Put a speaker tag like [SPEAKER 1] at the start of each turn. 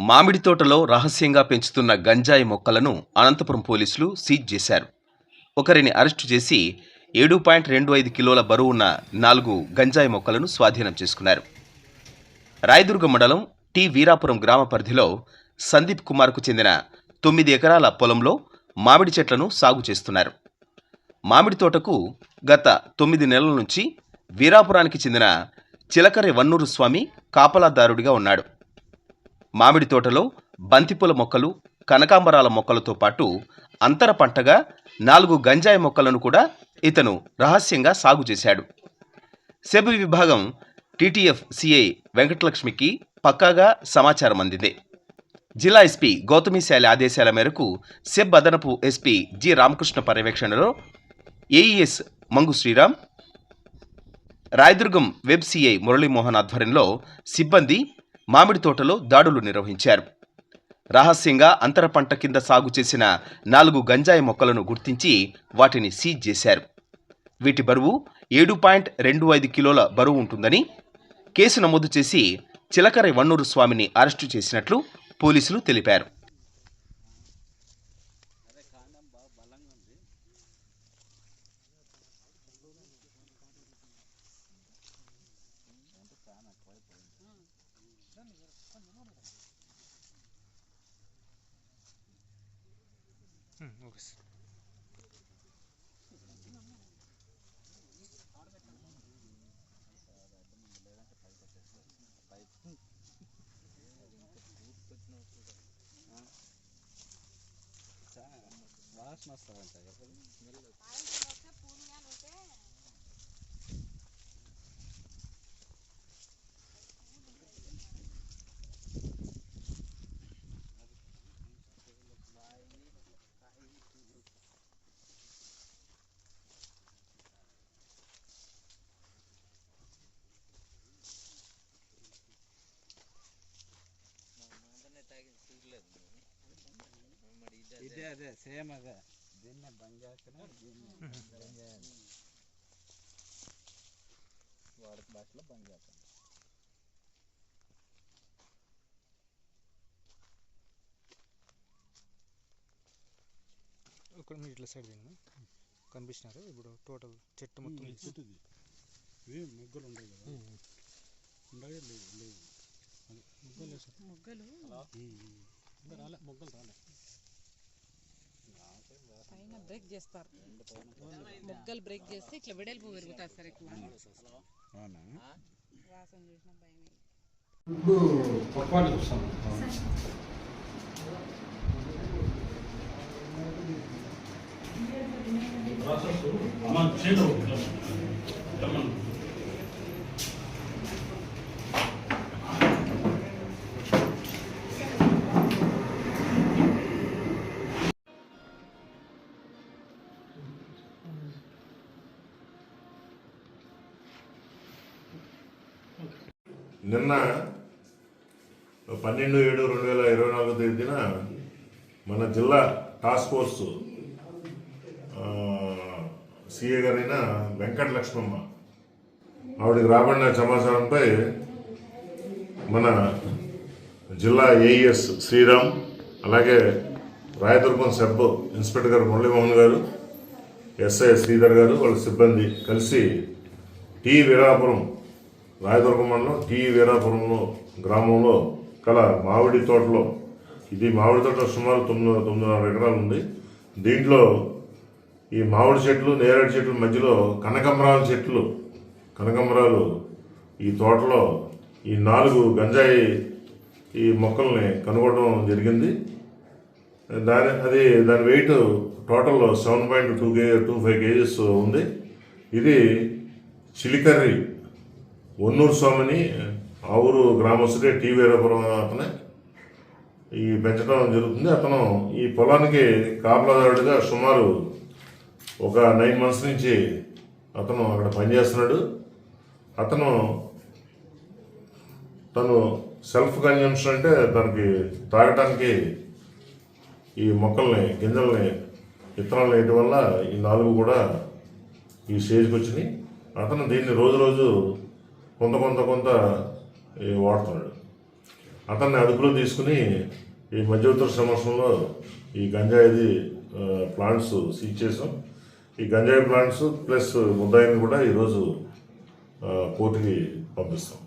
[SPEAKER 1] మామిడి తోటలో రహస్యంగా పెంచుతున్న గంజాయి మొక్కలను అనంతపురం పోలీసులు సీజ్ చేశారు. ఒకరిని అరెస్టు చేసి ఏడు పాయింట్ రెండు ఐదు కిలోల బరువున్న నాలుగు గంజాయి మొక్కలను స్వాధీనం చేసుకున్నారు. రాయదుర్గ మండలం టి వీరాపురం గ్రామ పరిధిలో సందీప్ కుమార్కు చెందిన తొమ్మిది ఎకరాల పొలంలో మామిడి చెట్లను సాగు చేస్తున్నారు. మామిడి తోటకు గత తొమ్మిది నెలల నుంచి వీరాపురానికి చెందిన చిలకరి వన్నూరు స్వామి కాపలాదారుడిగా ఉన్నాడు. మామిడి తోటలో బంతిపూల మొక్కలు కనకాంబరాల మొక్కలతో పాటు అంతర పంటగా నాలుగు గంజాయి మొక్కలను కూడా ఇతను రహస్యంగా సాగు చేశాడు. సెబ్ విభాగం టీటీఎఫ్ సిఐ వెంకటలక్ష్మికి పక్కాగా సమాచారం అందింది. జిల్లా ఎస్పీ గౌతమిశాలి ఆదేశాల మేరకు సెబ్ అదనపు ఎస్పీ జి రామకృష్ణ పర్యవేక్షణలో ఏఈఎస్ మంగు శ్రీరామ్ రాయదుర్గం వెబ్ సిఐ మురళీమోహన్ ఆధ్వర్యంలో సిబ్బంది మామిడి తోటలో దాడులు నిర్వహించారు. రహస్యంగా అంతర పంట కింద సాగు చేసిన నాలుగు గంజాయి మొక్కలను గుర్తించి వాటిని సీజ్ చేశారు. వీటి బరువు ఏడు పాయింట్ రెండు ఐదు కిలోల బరువు ఉంటుందని కేసు నమోదు చేసి చిలకరి వన్నూరు స్వామిని అరెస్టు చేసినట్లు పోలీసులు తెలిపారు.
[SPEAKER 2] ఓకే సార్
[SPEAKER 3] వాసన వస్తుందంట ఇదే అదే సేమ్ అదే. దీన్నే బంద్ చేస్తేనే దీన్ని బంద్ చేయాలి వాడుక భాషలో బంద్ చేస్తాను
[SPEAKER 2] ఇక్కడ మీరు ఇట్లా సైడ్ తిన్నా కనిపిస్తున్నారు? ఇప్పుడు టోటల్ చెట్టు మొత్తం
[SPEAKER 4] చెట్టుది ఇవి మొగ్గలు ఉండవు కదా. ఉండవే లేవు లేవు. అది మొగ్గలు
[SPEAKER 5] మొగ్గలు
[SPEAKER 4] రాలే మొగ్గలు రాలే.
[SPEAKER 5] బ్రేక్ చేస్తారు. మొగ్గలు బ్రేక్ చేస్తే ఇట్లా వెడల్పు పెరుగుతారు సార్ ఎక్కువ. వాసన చూసిన భయం
[SPEAKER 4] ఇప్పుడు పొరపాటు చూస్తాను
[SPEAKER 6] నిన్న పన్నెండు ఏడు రెండు వేల ఇరవై నాలుగో తేదీన మన జిల్లా టాస్క్ ఫోర్స్ సిఏ గారైన వెంకట లక్ష్మమ్మ ఆవిడకి రాబడిన సమాచారంపై మన జిల్లా ఏఈఎస్ శ్రీరామ్ అలాగే రాయదుర్గం సబ్ ఇన్స్పెక్టర్ గారు మురళీమోహన్ గారు ఎస్ఐ శ్రీధర్ గారు వాళ్ళ సిబ్బంది కలిసి టీ వీరాపురం రాయదుర్గం మండలం టి వీరాపురంలో గ్రామంలో కల మామిడి తోటలో. ఇది మామిడి తోట సుమారు తొమ్మిది తొమ్మిదిన్నర ఎకరాలు ఉంది. దీంట్లో ఈ మామిడి చెట్లు నేరేడు చెట్ల మధ్యలో కనకమరాల చెట్లు. కనకమరాలు ఈ తోటలో ఈ నాలుగు గంజాయి ఈ మొక్కల్ని కనుగొనడం జరిగింది. దాని అది దాని weight total seven point two K two five kgs ఉంది. ఇది చిలికర్రి ఒన్నూరు స్వామిని ఆవురు గ్రామస్తుడే టీ వీరపురం అతనే. ఈ పెంచడం జరుగుతుంది. అతను ఈ పొలానికి కాపలాదారుడిగా సుమారు ఒక నైన్ మంత్స్ నుంచి అతను అక్కడ పనిచేస్తున్నాడు. అతను తను సెల్ఫ్ కన్జంప్షన్ అంటే దానికి తాగటానికి ఈ మొక్కల్ని గింజల్ని విత్తనాలు వేయటం వల్ల ఈ నాలుగు కూడా ఈ స్టేజ్కి వచ్చినాయి. అతను దీన్ని రోజు రోజు కొంత కొంత కొంత వాడుతున్నాడు. అతన్ని అదుపులో తీసుకుని ఈ మధ్యవర్తుల సంవత్సరంలో ఈ గంజాయిది ప్లాంట్స్ సీజ్ చేసాం ఈ గంజాయి ప్లాంట్స్ ప్లస్ ముద్దాయిని కూడా ఈరోజు కోర్టుకి పంపిస్తాం.